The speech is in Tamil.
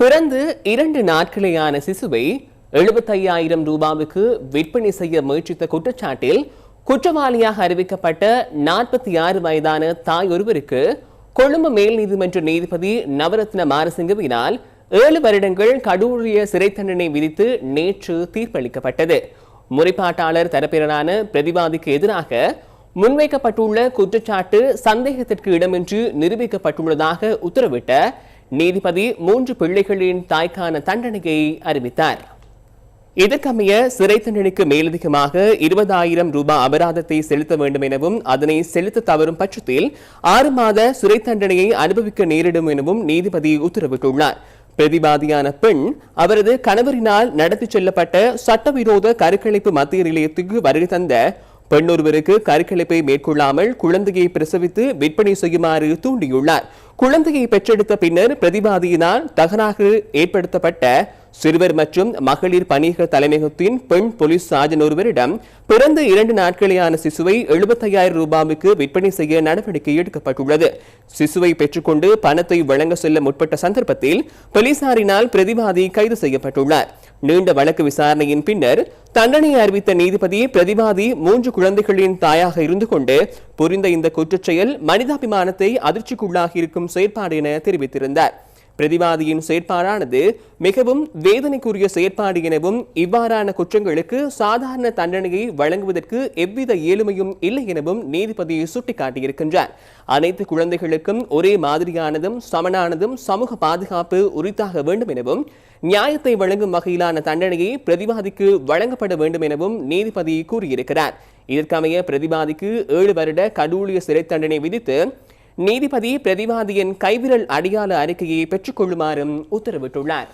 பிறந்து இரண்டு நாட்களேயான சிசுவை எழுபத்தையாயிரம் ரூபாவுக்கு விற்பனை செய்ய முயற்சித்த குற்றச்சாட்டில் குற்றவாளியாக அறிவிக்கப்பட்ட நாற்பத்தி ஆறு வயதான தாய் ஒருவருக்கு கொழும்பு மேல் நீதிமன்ற நீதிபதி நவரத்ன மாரசிங்கவினால் ஏழு வருடங்கள் கடூழிய சிறை தண்டனை விதித்து நேற்று தீர்ப்பளிக்கப்பட்டது. முறைப்பாட்டாளர் தரப்பினரான பிரதிவாதிக்கு எதிராக முன்வைக்கப்பட்டுள்ள குற்றச்சாட்டு சந்தேகத்திற்கு இடமின்றி நிரூபிக்கப்பட்டுள்ளதாக உத்தரவிட்ட நீதிபதி மூன்று பிள்ளைகளின் தாய்க்கான தண்டனையை அறிவித்தார். இதற்கமைய சிறை தண்டனைக்கு மேலதிகமாக இருபதாயிரம் ரூபாய் அபராதத்தை செலுத்த வேண்டும் எனவும் அதனை செலுத்த தவறும் பட்சத்தில் ஆறு மாத சிறை தண்டனையை அனுபவிக்க நேரிடும் எனவும் நீதிபதி உத்தரவிட்டுள்ளார். பிரதிவாதியான பெண் அவரது கணவரினால் நடத்தி செல்லப்பட்ட சட்டவிரோத கருக்கலைப்பு மத்திய நிலையத்துக்கு வருகை தந்த பெண்ணொருவருக்கு கருக்கலைப்பை மேற்கொள்ளாமல் குழந்தையை பிரசவித்து விற்பனை செய்யுமாறு தூண்டியுள்ளார். குழந்தையை பெற்றெடுத்த பின்னர் பிரதிவாதியினால் தகராறு ஏற்படுத்தப்பட்ட சிறுவர் மற்றும் மகளிர் பணியக தலைமையகத்தின் பெண் போலீஸ் சாஜன் ஒருவரிடம் பிறந்த இரண்டு நாட்களேயான சிசுவை எழுபத்தையாயிரம் ரூபாய்க்கு விற்பனை செய்ய நடவடிக்கை எடுக்கப்பட்டுள்ளது. சிசுவை பெற்றுக்கொண்டு பணத்தை வழங்க செல்ல முற்பட்ட சந்தர்ப்பத்தில் போலீசாரினால் பிரதிவாதி கைது செய்யப்பட்டுள்ளார். நீண்ட வழக்கு விசாரணையின் பின்னர் தண்டனை அறிவித்த நீதிபதி பிரதிவாதி மூன்று குழந்தைகளின் தாயாக இருந்து கொண்டு புரிந்த இந்த குற்றச்செயல் மனிதாபிமானத்தை அதிர்ச்சிக்குள்ளாகி இருக்கும் செயற்பாடு என தெரிவித்திருந்தார். பிரதிவாதியின் செயற்பாடானது மிகவும் வேதனைக்குரிய செயற்பாடு எனவும் இவ்வாறான குற்றங்களுக்கு சாதாரண தண்டனையை வழங்குவதற்கு எவ்வித இயலுமையும் இல்லை எனவும் நீதிபதி சுட்டிக்காட்டியிருக்கின்றார். அனைத்து குழந்தைகளுக்கும் ஒரே மாதிரியானதும் சமனானதும் சமூக பாதுகாப்பு உரித்தாக வேண்டும் எனவும் நியாயத்தை வழங்கும் வகையிலான தண்டனையை பிரதிவாதிக்கு வழங்கப்பட வேண்டும் எனவும் நீதிபதி கூறியிருக்கிறார். இதற்கமைய பிரதிவாதிக்கு ஏழு வருட கடூழிய சிறை தண்டனை விதித்து நீதிபதி பிரதிவாதியின் கைவிரல் அடையாள அறிக்கையை பெற்றுக்கொள்ளுமாறும் உத்தரவிட்டுள்ளார்.